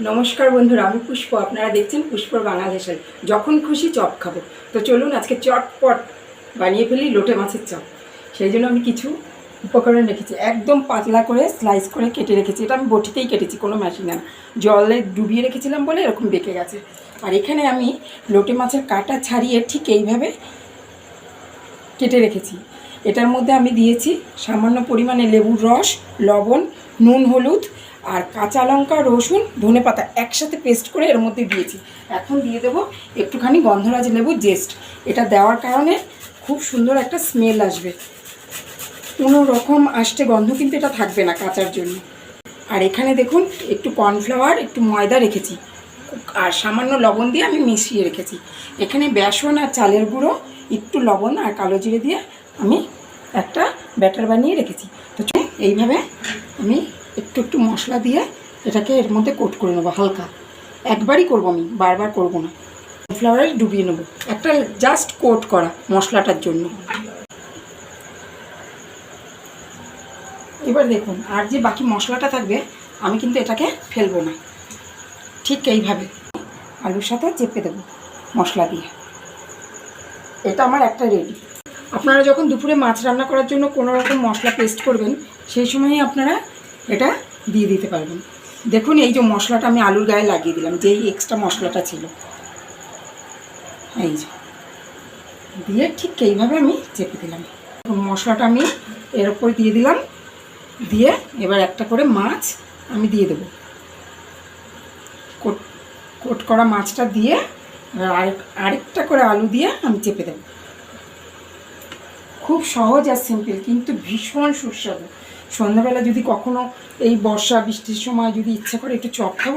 নমস্কার বন্ধুরা, আমি পুষ্প, আপনারা দেখছেন পুষ্পর বাংলাদেশের। যখন খুশি চপ খাব। তো চলুন আজকে চটপট বানিয়ে ফেলি লোটে মাছের চপ। সেই জন্য আমি কিছু উপকরণ রেখেছি। একদম পাতলা করে স্লাইস করে কেটে রেখেছি। এটা আমি বটিতেই কেটেছি, কোনো মেশিনে না। জলে ডুবিয়ে রেখেছিলাম বলে এরকম বেঁকে গেছে। আর এখানে আমি লোটে মাছের কাটা ছাড়িয়ে ঠিক এইভাবে কেটে রেখেছি। এটার মধ্যে আমি দিয়েছি সামান্য পরিমাণে লেবুর রস, লবণ, নুন, হলুদ আর কাঁচা লঙ্কা, রসুন, ধনে পাতা একসাথে পেস্ট করে এর মধ্যে দিয়েছি। এখন দিয়ে দেবো একটুখানি গন্ধরাজ লেবুর জেস্ট এটা দেওয়ার কারণে খুব সুন্দর একটা স্মেল আসবে। কোনো রকম আষ্টে গন্ধ কিন্তু এটা থাকবে না কাঁচার জন্য। আর এখানে দেখুন, একটু কর্নফ্লাওয়ার একটু ময়দা রেখেছি। আর সামান্য লবণ দিয়ে আমি মিশিয়ে রেখেছি। এখানে বেসন আর চালের গুঁড়ো, একটু লবণ আর কালো জিরে দিয়ে আমি একটা ব্যাটার বানিয়ে রেখেছি। তো এইভাবে আমি একটু একটু মশলা দিয়ে এটাকে এর মধ্যে কোট করে নেব, হালকা। একবারই করব আমি, বারবার করব না। ফ্লাওয়ারে ডুবিয়ে নেব। একটা জাস্ট কোট করা মশলাটার জন্য। এবার দেখুন, আর যে বাকি মশলাটা থাকবে, আমি কিন্তু এটাকে ফেলব না। ঠিক এইভাবে। আলুর সাথে চেপে দেবো মশলা দিয়ে। এটা আমার একটা রেডি আপনারা যখন দুপুরে মাছ রান্না করার জন্য কোনো রকম মশলা পেস্ট করবেন, সেই সময়ই আপনারা এটা দিয়ে দিতে পারবেন। দেখুন, এই যে মশলাটা আমি আলুর গায়ে লাগিয়ে দিলাম যেই এক্সট্রা মশলাটা ছিল। এই যে। দিয়ে ঠিক এইভাবে আমি চেপে দিলাম। মশলাটা আমি এর উপর দিয়ে দিলাম। দিয়ে এবার একটা করে মাছ আমি দিয়ে দেবো। কোট কোট করা মাছটা দিয়ে আরেক, আরেকটা করে আলু দিয়ে আমি চেপে দেবো। খুব সহজ আর সিম্পল কিন্তু ভীষণ সুস্বাদু। সন্ধ্যাবেলা যদি কখনো এই বর্ষা, বৃষ্টির সময় যদি ইচ্ছা করে একটু চপ খাব,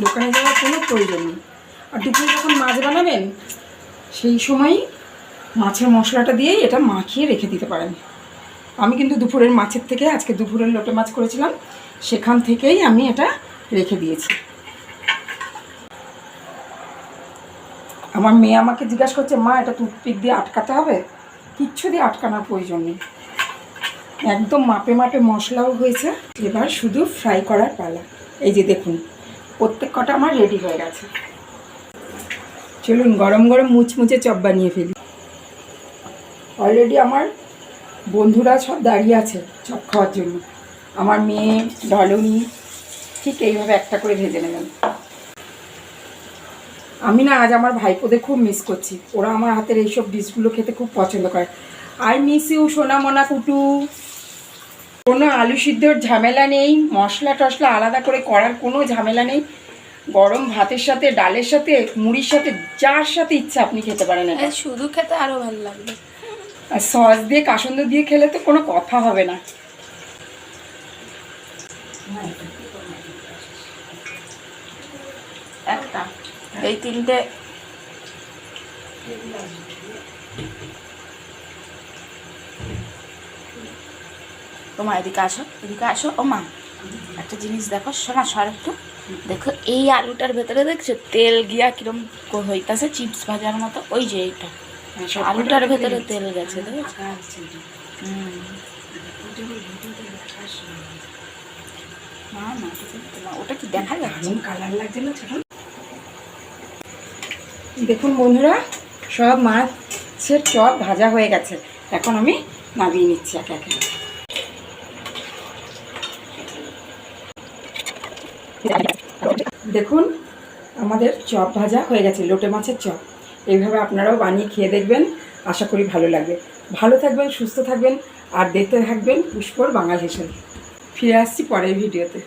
দোকানে যাওয়ার কোনো প্রয়োজন নেই। আর দুপুরে যখন মাছ বানাবেন, সেই সময়ই মাছের মশলাটা দিয়েই এটা মাখিয়ে রেখে দিতে পারেন। আমি কিন্তু দুপুরের মাছের থেকে, আজকে দুপুরের লোটে মাছ করেছিলাম, সেখান থেকেই আমি এটা রেখে দিয়েছি। আমার মেয়ে আমাকে জিজ্ঞাসা করছে, মা, এটা টুথপিক দিয়ে আটকাতে হবে? কিচ্ছু দিয়ে আটকানোর প্রয়োজন নেই। একদম মাপে মাপে মশলাও হয়েছে। এবার শুধু ফ্রাই করার পালা। এই যে দেখুন, প্রত্যেক কটা আমার রেডি হয়ে গেছে। চলুন গরম গরম মুচমুচে চপ বানিয়ে ফেলি। অলরেডি আমার বন্ধুরা সব দাঁড়িয়ে আছে চপ খাওয়ার জন্য। আমার মেয়ে ডলনি ঠিক এইভাবে একটা করে ভেজে নেবেন। আমি না আজ আমার ভাইপোদের খুব মিস করছি। ওরা আমার হাতের এইসব ডিশগুলো খেতে খুব পছন্দ করে। আই মিস ইউ সোনা মোনা কুটু। কোনো আলু সিদ্ধর ঝামেলা নেই মশলা টশলা আলাদা করে করার কোনো ঝামেলা নেই। গরম ভাতের সাথে ডালের সাথে মুড়ির সাথে যার সাথে ইচ্ছা আপনি খেতে পারেন এটা। শুধু খেতে আরও ভালো লাগবে। আর সস দিয়ে কাসন্দ দিয়ে খেলে তো কোনো কথা হবে না। একটা এই তিনটে। মা এদিকে আসো এদিকে আসো। ও মা একটা জিনিস দেখো শোনা সর একটু। দেখো এই আলুটার ভেতরে দেখছ? তেল গিয়া কিরম হইতাছে চিপস ভাজার মতো। ওই যে এইটা। আলুটার ভেতরে তেল গেছে দেখেছ। না না ওটা কি দেখা যাচ্ছে? কালার লাগছে না দেখুন বন্ধুরা সব মাছের চপ ভাজা হয়ে গেছে। এখন আমি নামিয়ে নিচ্ছি একে একে। দেখুন, আমাদের চপ ভাজা হয়ে গেছে, লোটে মাছের চপ। এইভাবে আপনারাও বানিয়ে খেয়ে দেখবেন, আশা করি ভালো লাগবে। ভালো থাকবেন, সুস্থ থাকবেন, আর দেখতে থাকবেন পুষ্পর বাঙাল হিসেবে ফিরে আসছি পরের ভিডিওতে।